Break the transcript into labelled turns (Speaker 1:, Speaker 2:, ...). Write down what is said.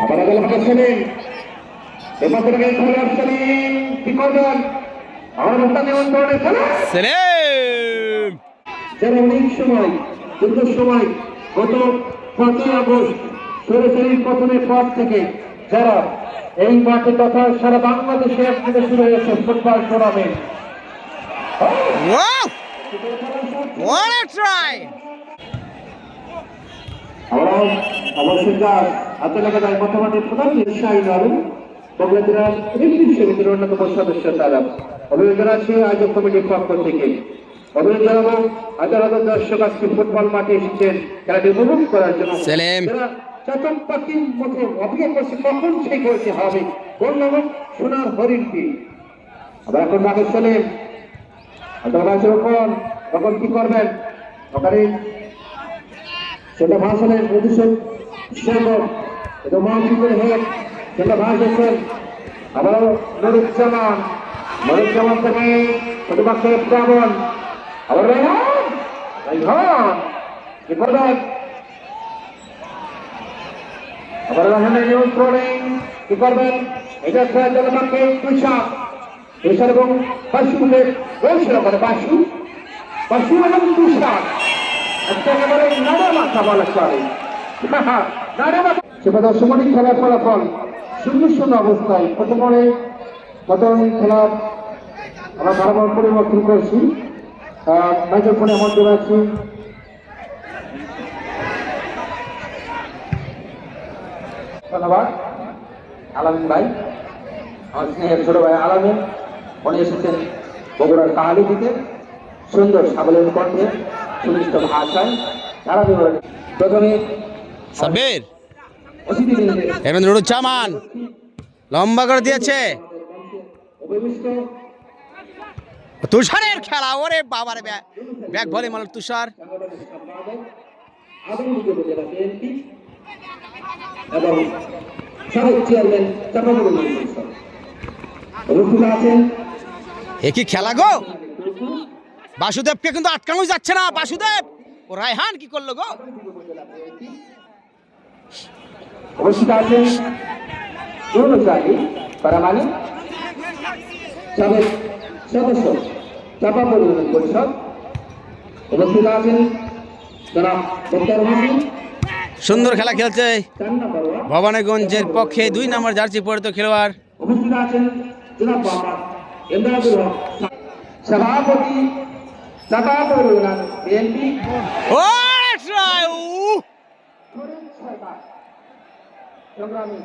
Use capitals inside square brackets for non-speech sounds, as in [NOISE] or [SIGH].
Speaker 1: আবার আগে হাতে সেলিম এবার থেকে সেলিম কি করবেন? আমার মুখটা নিয়ন্ত্রণে খেলে
Speaker 2: সেলিম!
Speaker 1: যারা অনেক সময় দীর্ঘ সময় গত পাঁচই আগস্ট সরাসরির পতনের পর থেকে যারা এই মাঠে তথা সারা বাংলাদেশে একসাথে শুরু হয়েছে ফুটবল টুর্নামেন্ট আমরা অবশ্যই যা হাতে যায় বর্তমানে প্রধান নির্বাহী নরম বগুড়া রিলিফ সমিতির অন্যতম সদস্য তারা। অভিযোগ আছে আয়োজক কমিটির পক্ষ থেকে। অভিযোগ জানাব দর্শক আজকে ফুটবল মাঠে এসেছেন। খেলাটি উপভোগ করার জন্য
Speaker 2: সেলিম।
Speaker 1: পাখির মতো অপেক্ষা করছে কখন সেই করছে হবে কোন নাম সোনার হরিণটি আবার এখন ডাকে আপনারা আছে তখন কি করবেন? ওখানে সেটা ভাষণের সেবক মহাপুরের হেড সেটা ভাষণ আবার নুরুজ্জামান নুরুজ্জামান থেকে প্রতিপক্ষে প্রাবণ আবার রাইহান রাইহান কি করবেন আবার রাইহানের নিয়ন্ত্রণে কি করবেন? এটা খেলার জন্য পক্ষে তুষার তুষার এবং বাসুদের রয়েছে ওখানে বাসু বাসু এবং তুষার একেবারে নাড়া মাথা বলা চলে। [LAUGHS] মাথা সেটা খেলার ফলাফল শূন্য শূন্য অবস্থায় প্রথমে প্রথম খেলার আমরা বারবার পরিবর্তন করছি। মাইক্রোফোনের মধ্যে আছি। ধন্যবাদ। আলামিন ভাই, আমার স্নেহের ছোট ভাই আলামিন, উনি এসেছেন বগুড়ার কাহালি থেকে। সুন্দর সাবলীল কণ্ঠে, সুনিষ্ট ভাষায়। বিবরণী প্রথমে
Speaker 2: সাব্বির। এরমেন নুরুজ্জামান লম্বা করে দিয়েছে। তুষারের খেলা, ওরে বাবারে ব্যাগ ভলি মাল তুষার। এ কি খেলা গো? বাসুদেবকে কিন্তু আটকানো যাচ্ছে না, বাসুদেব। ও রায়হান কি করল গো?
Speaker 1: উপস্থিত আছেন পারামানি সাবেক সদস্য চাপা পরিবহন পরিষদ উপস্থিত আছেন জনাব মুক্তার হোসেন
Speaker 2: সুন্দর খেলা খেলছে। ভবানীগঞ্জের পক্ষে দুই নম্বর জার্সি পরিত খেলোয়াড়।
Speaker 1: উপস্থিত আছেন জনাব মোহাম্মদ ইমদাদুল হক সভাপতি চাপা পরিবহন বিএনপি
Speaker 2: ও!
Speaker 1: সংগ্রামী।